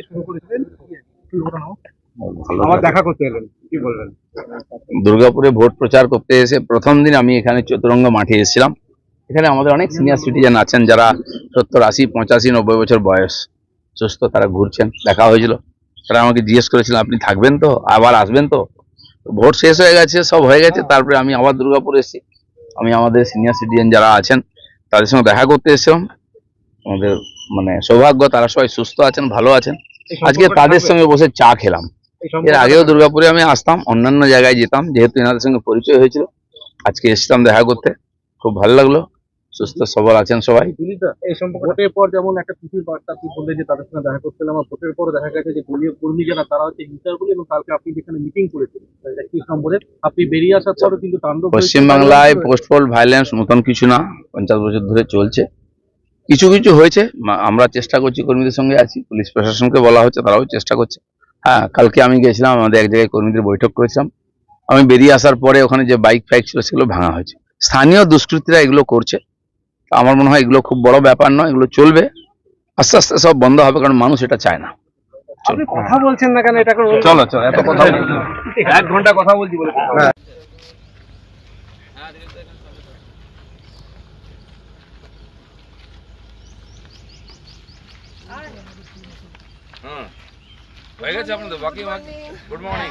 দিয়ে শুরু করেছিলেন? কি ঘটনা আমার দেখা করতে এলেন কি বলবেন? দুর্গাপুরে ভোট প্রচার করতে এসে প্রথম দিন আমি এখানে চতুরঙ্গ মাঠে এসেছিলাম। এখানে আমাদের অনেক সিনিয়র সিটিজেন আছেন যারা সত্তর আশি পঁচাশি নব্বই বছর বয়স। সুস্থ তারা ঘুরছেন দেখা হয়েছিল। তারা আমাকে জিজ্ঞেস করেছিলেন আপনি থাকবেন তো? আবার আসবেন তো? ভোট শেষ হয়ে গেছে সব হয়ে গেছে। তারপরে আমি আবার দুর্গাপুর এসেছি। আমি আমাদের সিনিয়র সিটিজেন যারা আছেন তাদের সঙ্গে দেখা করতে এসেছিলাম। আমাদের মানে সৌভাগ্য তারা সবাই সুস্থ আছেন ভালো আছেন। আজকে তাদের সঙ্গে বসে চা খেলাম। এর আগেও দুর্গাপুরে আমি আসতাম অন্যান্য জায়গায় যেতাম যেহেতু এনাদের সঙ্গে পরিচয় হয়েছিল। আজকে এসেছিলাম দেখা করতে। খুব ভালো লাগল। সুস্থ সবল আছেন সবাই। এই সম্পর্ক পর যেমন একটা খুশির বার্তা আপনি বললেন যে তাদের সঙ্গে দেখা করতে এলাম আর ভোটের পর দেখা গেছে যে দলীয় কর্মী যারা তারা হচ্ছে হিংসাগুলি এবং কালকে আপনি যেখানে মিটিং করেছিলেন নম্বরে আপনি বেরিয়ে আসার পরও কিন্তু তাণ্ডব পশ্চিমবাংলায় পোস্ট পোল ভায়োলেন্স নতুন কিছু না পঞ্চাশ বছর ধরে চলছে। কিছু কিছু হয়েছে আমরা চেষ্টা করছি কর্মীদের সঙ্গে আছি পুলিশ প্রশাসনকে বলা হচ্ছে তারাও চেষ্টা করছে। হ্যাঁ কালকে আমি গেছিলাম আমাদের এক জায়গায় কর্মীদের বৈঠক করেছিলাম। আমি বেরিয়ে আসার পরে ওখানে যে বাইক ফাইক ছিল সেগুলো ভাঙা হয়েছে। স্থানীয় দুষ্কৃতীরা এগুলো করছে। তো আমার মনে হয় এগুলো খুব বড় ব্যাপার নয় এগুলো চলবে। আস্তে আস্তে সব বন্ধ হবে কারণ মানুষ এটা চায় না। আপনি কথা বলছেন না কেন? এটা চলো চলো এত কথা। এক ঘণ্টা কথা বলছি বলে হয়ে গেছে আপনাদের বাকি গুড মর্নিং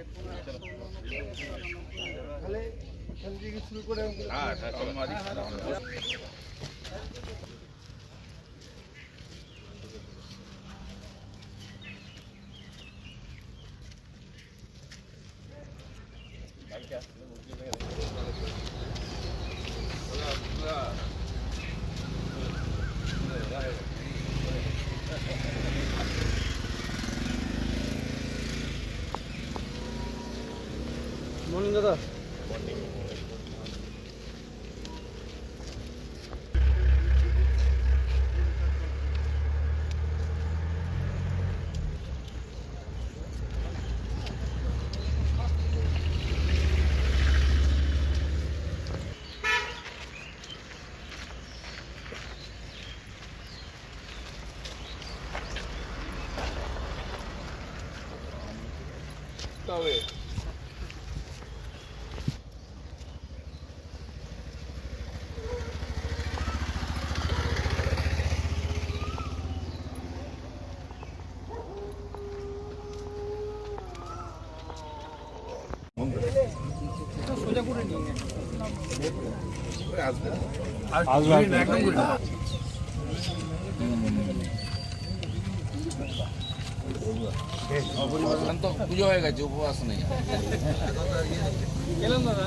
আমরা একটু আড্ডা মারি হ্যাঁ ভালো হ্যাঁ মর্নিং দাদা তো পুজো হয়ে গেছে উপবাস নেই এলাম দাদা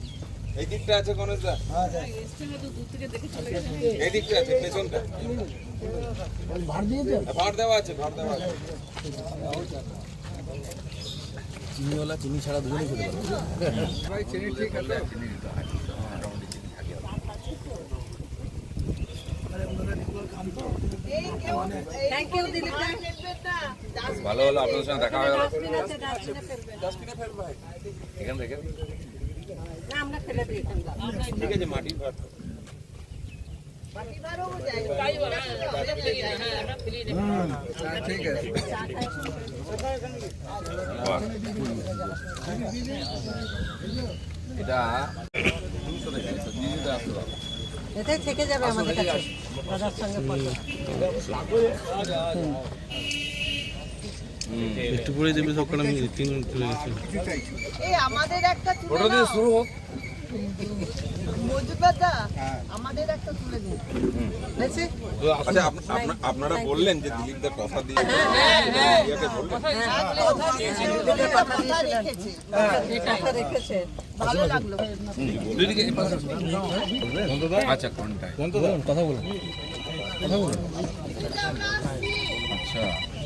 এই দিকটা আছে গণেশদা এই দিকটা আছে পেছনটা। ভাড় দেওয়া আছে ভাড় দেওয়া আছে। চিনিওয়ালা চিনি ছাড়া দুজনেই খেতে পারবে। চিনি ঠিক আছে? থ্যাংক ইউ দিলীপ ভালো হলো আপনাদের সঙ্গে দেখা হয়ে গেল। এখানে রেখে ঠিক আছে মাটির ভাড় বাকিবারও যাই ঠিক আছে এটা এটাই থেকে যাবে আমাদের কাছে দাদার সঙ্গে পয়সা একটু পরে দেবে সকাল আমি তিন চলে গেছি এই আমাদের একটা তুলে দিয়ে শুরু হোক। আমাদের একটা তুলে দিন আচ্ছা আপনারা বললেন যে দিলীপদার কথা দিয়ে ইয়াকে বললেন। কথা ভালো লাগল। আচ্ছা কোনটায়? কথা বলুন। আচ্ছা।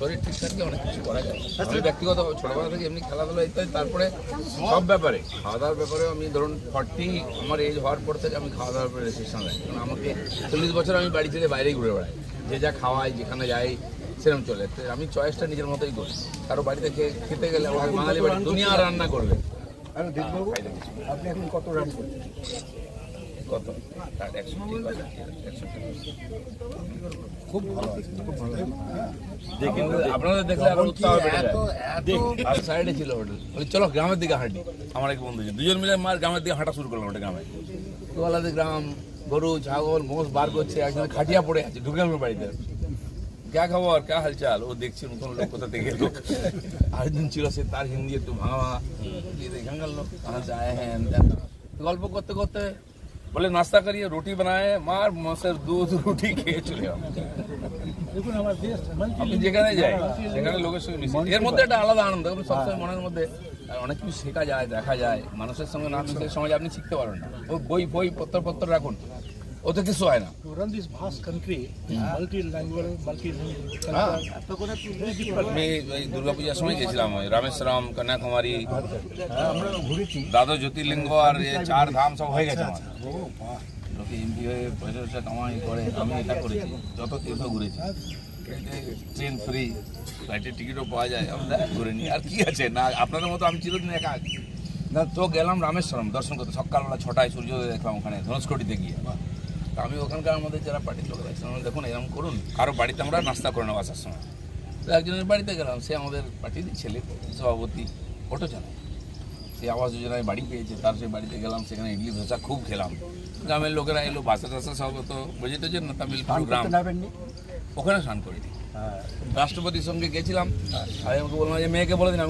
শরীর ঠিক থাকলে অনেক কিছু করা যায়। আমি ব্যক্তিগত ছোটবেলা থেকে এমনি খেলাধুলা ইত্যাদি তারপরে সব ব্যাপারে খাওয়া দাওয়ার ব্যাপারে আমি ধরুন ফর্টি আমার এজ হওয়ার পর থেকে আমি খাওয়া দাওয়ার উপরে রেস্ট্রিকশন রাখি। কারণ আমাকে চল্লিশ বছর আমি বাড়ি থেকে বাইরেই ঘুরে বেড়াই। যে যা খাওয়াই যেখানে যাই সেরকম চলে। আমি চয়েসটা নিজের মতোই করি। কারও বাড়িতে খেয়ে খেতে গেলে বাঙালি বাড়ি দুনিয়া রান্না করবে। আপনি এখন কত রান করছেন? কত? খুব ভালো আপনারা দেখলে আরও সাইডে ছিল হোটেল। চলো গ্রামের দিকে হাঁটি। আমার এক বন্ধু দুজন মিলে মার গ্রামের দিকে হাঁটা শুরু করলাম ওটা গ্রামে। আলাদা গ্রাম গরু ছাগল মোষ বার করছে একজন খাটিয়া পড়ে আছে ঢুকে আমার বাড়িতে। ক্যা খবর? কে হালচাল? ও দেখছি নতুন লোক কোথা থেকে লোক আরেকজন ছিল সে তার হিন্দি একটু ভাঙা। এখানকার লোক গল্প করতে করতে বলে নাস্তা করিয়ে রুটি বানায় মার মাছের দুধ রুটি খেয়ে চলে দেশ আমি যেখানে যাই সেখানে লোকের সঙ্গে মিশে এর মধ্যে একটা আলাদা আনন্দ আপনি সবসময় মনের মধ্যে অনেক কিছু শেখা যায় দেখা যায়। মানুষের সঙ্গে না মিশে সমাজে আপনি শিখতে পারেন না। ওই বই বই পত্র পত্র রাখুন। ওতে কিছু হয় না। Multi আমি দুর্গাপূজার সময় গেছিলাম ওই রামেশ্বরম কন্যাকুমারী। আমরা জ্যোতির্লিঙ্গ আর চার ধাম সব হয়ে গেছে আমার। লোকে এমপি হয়ে পয়সা পয়সা কামাই করে আমি এটা করেছি যত তীর্থ ঘুরেছি। ট্রেন ফ্রি ফ্লাইটের টিকিটও পাওয়া যায় আমরা ঘুরে নিই। আর কি আছে? না আপনাদের মতো আমি চিরদিন একা না। তো গেলাম রামেশ্বরম দর্শন করতে। সকালবেলা ছটায় সূর্যোদয় দেখলাম ওখানে ধনুষ্কটিতে গিয়ে। আমি ওখানকার আমাদের যারা পার্টির লোকেরা ছিলাম আমি দেখুন এরকম করুন। কারও বাড়িতে আমরা নাস্তা করে নেব আসার সময়। তো একজনের বাড়িতে গেলাম সে আমাদের পার্টির ছেলে সভাপতি অটো চালায় সে আবাস যোজনায় বাড়ি পেয়েছে তার সেই বাড়িতে গেলাম সেখানে ইডলি ধোসা খুব খেলাম। গ্রামের লোকেরা এলো বাসা টাসা সব তো বুঝে তো না তামিল গ্রাম। ওখানে স্নান করিনি। রাষ্ট্রপতির সঙ্গে গেছিলাম আমি আমাকে বললাম যে মেয়েকে বলে দিন আমি